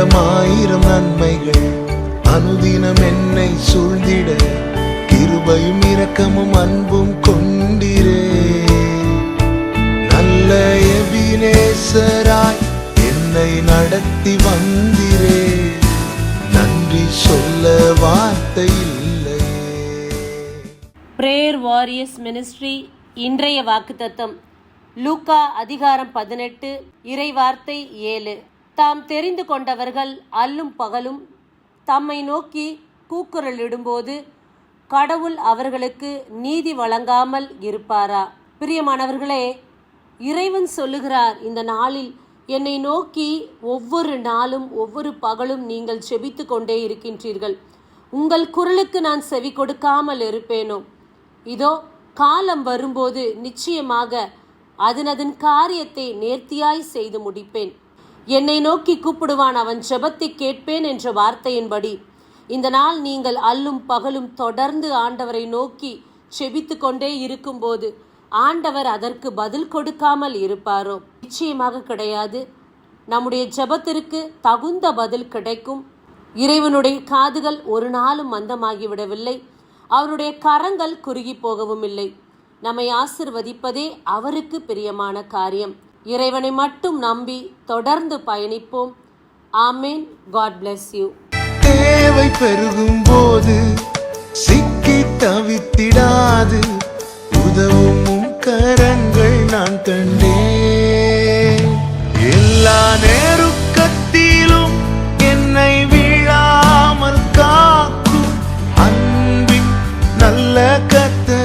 ஆயிரம் ஆயிரம் நன்மைகள். அனுதினம் என்னை சூழ்ந்திட கிருபையும் இரக்கமும் அன்பும் கொண்டிரே. நல்ல எபினேசராய் என்னை நடத்தி வந்திரே. நன்றி சொல்ல வார்த்தை இல்லை. பிரேயர் வாரியர்ஸ் மினிஸ்ட்ரி இன்றைய வாக்குத்தத்தம். லூக்கா அதிகாரம் பதினெட்டு இறைவார்த்தை ஏழு. தாம் தெரிந்து கொண்டவர்கள் அல்லும் பகலும் தம்மை நோக்கி கூக்குரலிடும்போது கடவுள் அவர்களுக்கு நீதி வழங்காமல் இருப்பாரா? பிரியமானவர்களே இறைவன் சொல்லுகிறார் இந்த நாளில் என்னை நோக்கி ஒவ்வொரு நாளும் ஒவ்வொரு பகலும் நீங்கள் செபித்து கொண்டே இருக்கின்றீர்கள். உங்கள் குரலுக்கு நான் செவி கொடுக்காமல் இருப்பேனோ? இதோ காலம் வரும்போது நிச்சயமாக அதனதன் காரியத்தை நேர்த்தியாய் செய்து முடிப்பேன். என்னை நோக்கி கூப்பிடுவான் அவன் ஜெபத்தை கேட்பேன் என்ற வார்த்தையின்படி. இந்த நாள் நீங்கள் அல்லும் பகலும் தொடர்ந்து ஆண்டவரை நோக்கி செபித்து கொண்டே இருக்கும்போது ஆண்டவர் அதற்கு பதில் கொடுக்காமல் இருப்பாரோ? நிச்சயமாக கிடையாது. நம்முடைய ஜெபத்திற்கு தகுந்த பதில் கிடைக்கும். இறைவனுடைய காதுகள் ஒரு நாளும் மந்தமாகிவிடவில்லை. அவருடைய கரங்கள் குறுகி போகவும் இல்லை. நம்மை ஆசிர்வதிப்பதே அவருக்கு பிரியமான காரியம். இறைவனை மட்டும் நம்பி தொடர்ந்து பயணிப்போம். ஆமேன். காட் பிளஸ் யூ தேவை பெருகும் போது சிக்கி தவித்திடாது. உதவும் கரங்கள் நான் கண்டேன். எல்லா நேருக்கத்திலும் என்னை விழாமல் காக்கும் அன்பின் நல்ல கத்தை